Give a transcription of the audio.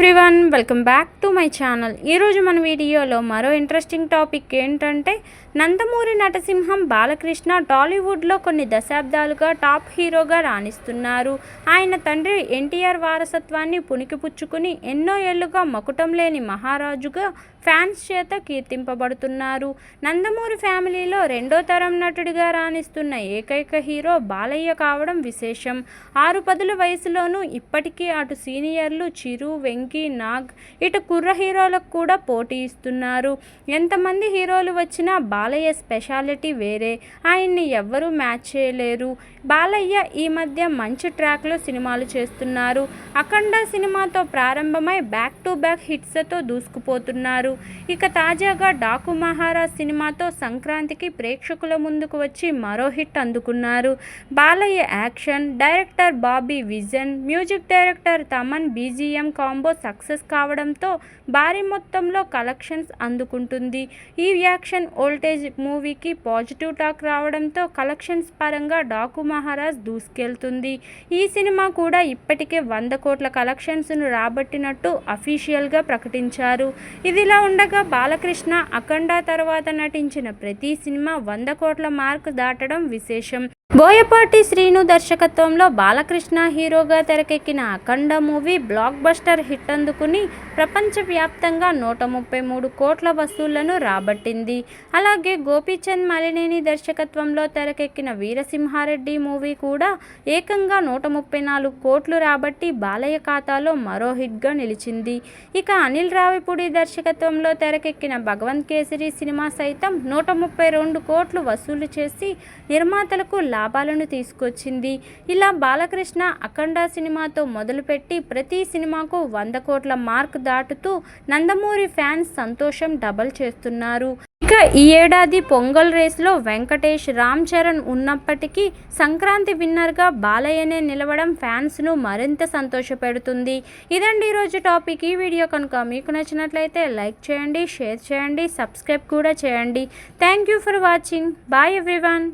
Everyone welcome back to my channel. ఈరోజు మన వీడియోలో మరో ఇంట్రెస్టింగ్ టాపిక్ ఏంటంటే నందమూరి నటసింహం బాలకృష్ణ టాలీవుడ్లో కొన్ని దశాబ్దాలుగా టాప్ హీరోగా రాణిస్తున్నారు. ఆయన తండ్రి ఎన్టీఆర్ వారసత్వాన్ని పుణికిపుచ్చుకుని ఎన్నో ఏళ్ళుగా మకుటం లేని మహారాజుగా ఫ్యాన్స్ చేత కీర్తింపబడుతున్నారు. నందమూరి ఫ్యామిలీలో రెండో తరం నటుడిగా రాణిస్తున్న ఏకైక హీరో బాలయ్య కావడం విశేషం. ఆరు పదుల వయసులోనూ ఇప్పటికీ అటు సీనియర్లు చిరు వెంకీ నాగ్ ఇటు కుర్ర హీరోలకు కూడా పోటీ ఇస్తున్నారు. ఎంతమంది హీరోలు వచ్చినా బాలయ్య స్పెషాలిటీ వేరే. ఆయన్ని ఎవ్వరూ మ్యాచ్ చేయలేరు. బాలయ్య ఈ మధ్య మంచి ట్రాక్లో సినిమాలు చేస్తున్నారు. అఖండ సినిమాతో ప్రారంభమై బ్యాక్ టు బ్యాక్ హిట్స్తో దూసుకుపోతున్నారు. ఇక తాజాగా డాకు మహారాజ్ సినిమాతో సంక్రాంతికి ప్రేక్షకుల ముందుకు వచ్చి మరో హిట్ అందుకున్నారు. Balayya action director Bobby vision music director Thaman BGM combo success కావడంతో భారీ మొత్తంలో కలెక్షన్స్ అందుకుంటుంది. ఈ యాక్షన్ ఓల్టేజ్ మూవీకి పాజిటివ్ టాక్ రావడంతో కలెక్షన్స్ పరంగా డాకు మహారాజ్ దూసుకెళ్తుంది. ఈ సినిమా కూడా ఇప్పటికే వంద కోట్ల కలెక్షన్స్ను రాబట్టినట్టు అఫీషియల్గా ప్రకటించారు. ఇదిలా ఉండగా బాలకృష్ణ అఖండ తర్వాత నటించిన ప్రతి సినిమా వంద కోట్ల మార్క్ దాటడం విశేషం. బోయపాటి శ్రీను దర్శకత్వంలో బాలకృష్ణ హీరోగా తెరకెక్కిన Akhanda movie blockbuster hit అందుకుని ప్రపంచవ్యాప్తంగా నూట ముప్పై మూడు కోట్ల వసూళ్ళను రాబట్టింది. అలాగే గోపీచంద్ మలినేని దర్శకత్వంలో తెరకెక్కిన వీరసింహారెడ్డి మూవీ కూడా ఏకంగా నూట ముప్పై నాలుగు కోట్లు రాబట్టి బాలయ్య ఖాతాలో మరో హిట్గా నిలిచింది. ఇక అనిల్ రావిపూడి దర్శకత్వంలో తెరకెక్కిన భగవంత్ కేసరి సినిమా సైతం నూట ముప్పై రెండు కోట్లు వసూలు చేసి నిర్మాతలకు లాభాలను తీసుకొచ్చింది. ఇలా బాలకృష్ణ అఖండ సినిమాతో మొదలుపెట్టి ప్రతి సినిమాకు వంద కోట్ల మార్క్ దాటుతూ నందమూరి ఫ్యాన్స్ సంతోషం డబల్ చేస్తున్నారు. ఇక ఈ ఏడాది పొంగల్ రేస్లో వెంకటేష్ రామ్ చరణ్ ఉన్నప్పటికీ సంక్రాంతి విన్నర్గా బాలయ్యనే నిలవడం ఫ్యాన్స్ను మరింత సంతోషపెడుతుంది. ఇదండి ఈరోజు టాపిక్. ఈ వీడియో కనుక మీకు నచ్చినట్లయితే లైక్ చేయండి షేర్ చేయండి సబ్స్క్రైబ్ కూడా చేయండి. Thank you for watching. Bye everyone.